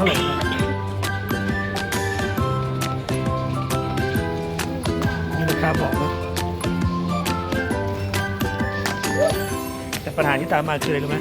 ลังเท่าไหร่นี่ราคาบอกนะแต่ปัญหาที่ตามมาคืออะไรรู้ไหม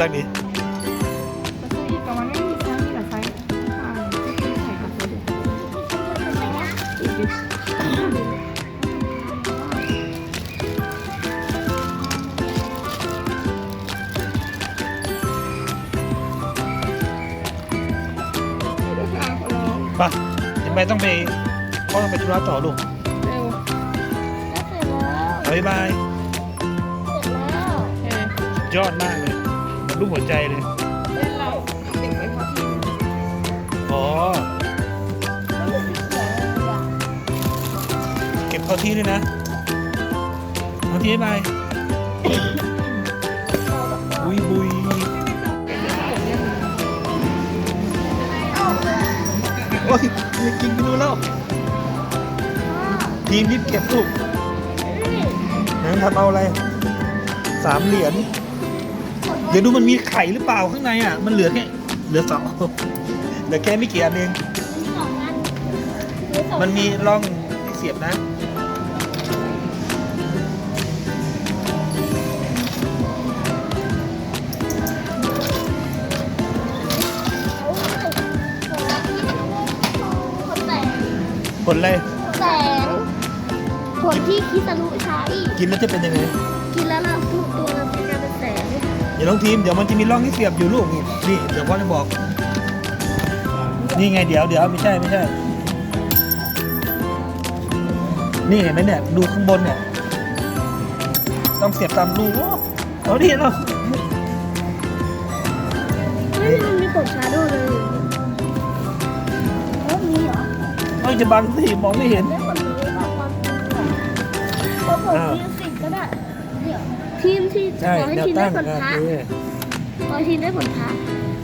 น่ารักดีแต่ว่าไม่มีไซส์มีแต่ไซส์อ่าที่ใส่กับตัวเดียวไปทำไมต้องไปพ่อต้องไปธุระต่อลูกเร็วบ๊ายบายเออยอดมากเลยเหมือน รูปหัวใจเลยเล่นเราติดไว้พอที่อ๋อ เก็บเข้าที่ด้วยนะเข้าที่บ๊ายบายบุยบุยโอ้ยไม่กินไปดูแล้ว ทีมรีบเก็บลูกนั้นทำเอาอะไร สามเหรียญ เดี๋ยวดูมันมีไข่หรือเปล่าข้างในอะ มันเหลือแค่เหลือสองเหลือแค่ไม่กี่อันเองมันมีร่องให้เสียบนะผลอะไรแสนผลที่คิสรุใช้กินแล้วจะเป็นยังไง กินแล้วเร เดี๋ยวน้องทีมเดี๋ยวมันจะมีร่องให้เสียบอยู่ลูกนี่นี่เดี๋ยวพ่อจะบอก นี่ไงเดี๋ยวเดี๋ยวไม่ใช่ไม่ใช่ นี่เห็นไหมเนี่ยดูข้างบนเนี่ยต้องเสียบตามรูโอ้เอาดิเราไม่มันมีผลชาโดว์เลยเออมีเหรอเอาจะบังสิมองไม่เห็นได้ผลนี้บอกความจริงเหรอเพราะผลที่สิบก็ได้เดี๋ยว ทีมที่ใช่ขอให้แนวทีมได้ตั้งผลโอพระเคขอให้ทีมได้ผลพระ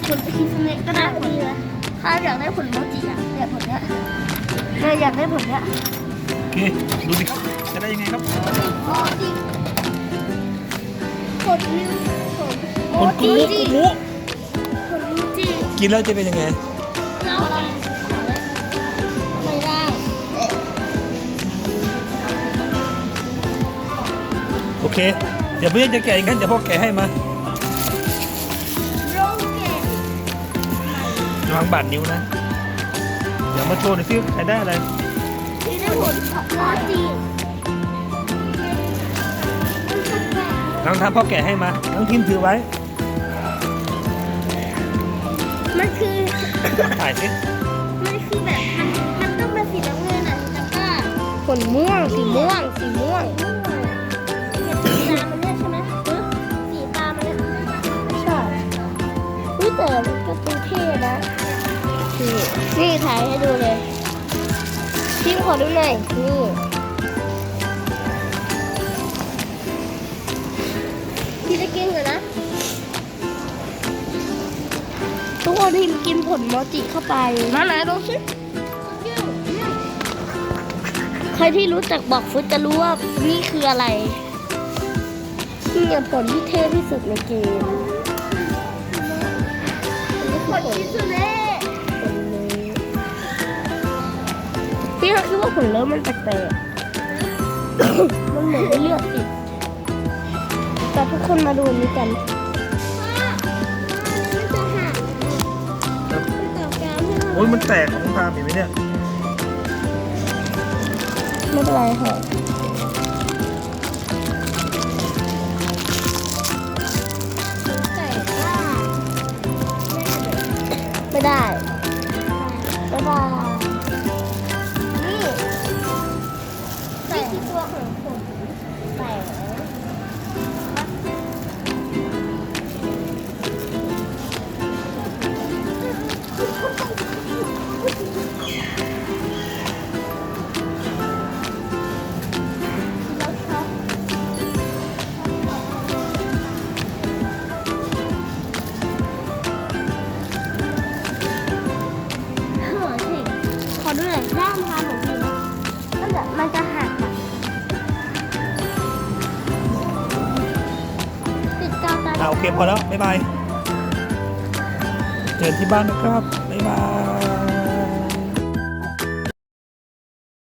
ผลคิสเนะก็ได้ผลนี้ข้าอยากได้ผลโมจิอะเนี่ยผลเนี้ยเนี่ยอยากได้ผลเนี้ยโอเคดูดิจะได้ยังไงครับโมจิผลนิวผลผลกูจิกูผลโมจิกินแล้วจะเป็นยังไงเราไม่ได้โอเค เดี๋ยวเพื่อนจะแกะอย่างนั้นเดี๋ยวพ่อแกะให้มาโรเกตระวังบาดนิ้วนะ เดี๋ยวมาโชว์หน่อยซิใครได้อะไร ที่ได้ผลโมจิลองทำพ่อแกะให้มา น้องทีมถือไว้ มันคือ ถ่ายสิมันคือแบบ มันมันต้องเป็นสีน้ำเงินอะแล้วก็ผลม่วงสีม่วงสีม่วง สี อมก็เป็นเท่นะ นี่นี่ถ่ายให้ดูเลยทีมขอดูหน่อย นี่พี่จะกินก่อนนะ ทุกคนทีมกินผลโมจิเข้าไป มาไหนดูสิใครที่รู้จักบอกฟุตจะรู้ว่านี่คืออะไรนี่ผลที่เท่ที่สุดในเกม พี่เขาคิดว่าผลเริ่มมันแปลกๆ มันเหมือนเลือดติดแต่ทุกคนมาดูอันนี้กันมันจะหักมันต่อกาวให้เราโอ้ยมันแตกของทามเห็นไหมเนี่ย ไม่เป็นไรค่ะไม่ได้ เคพอแล้ว บ๊ายบาย เจอกันที่บ้านนะครับ บ๊ายบาย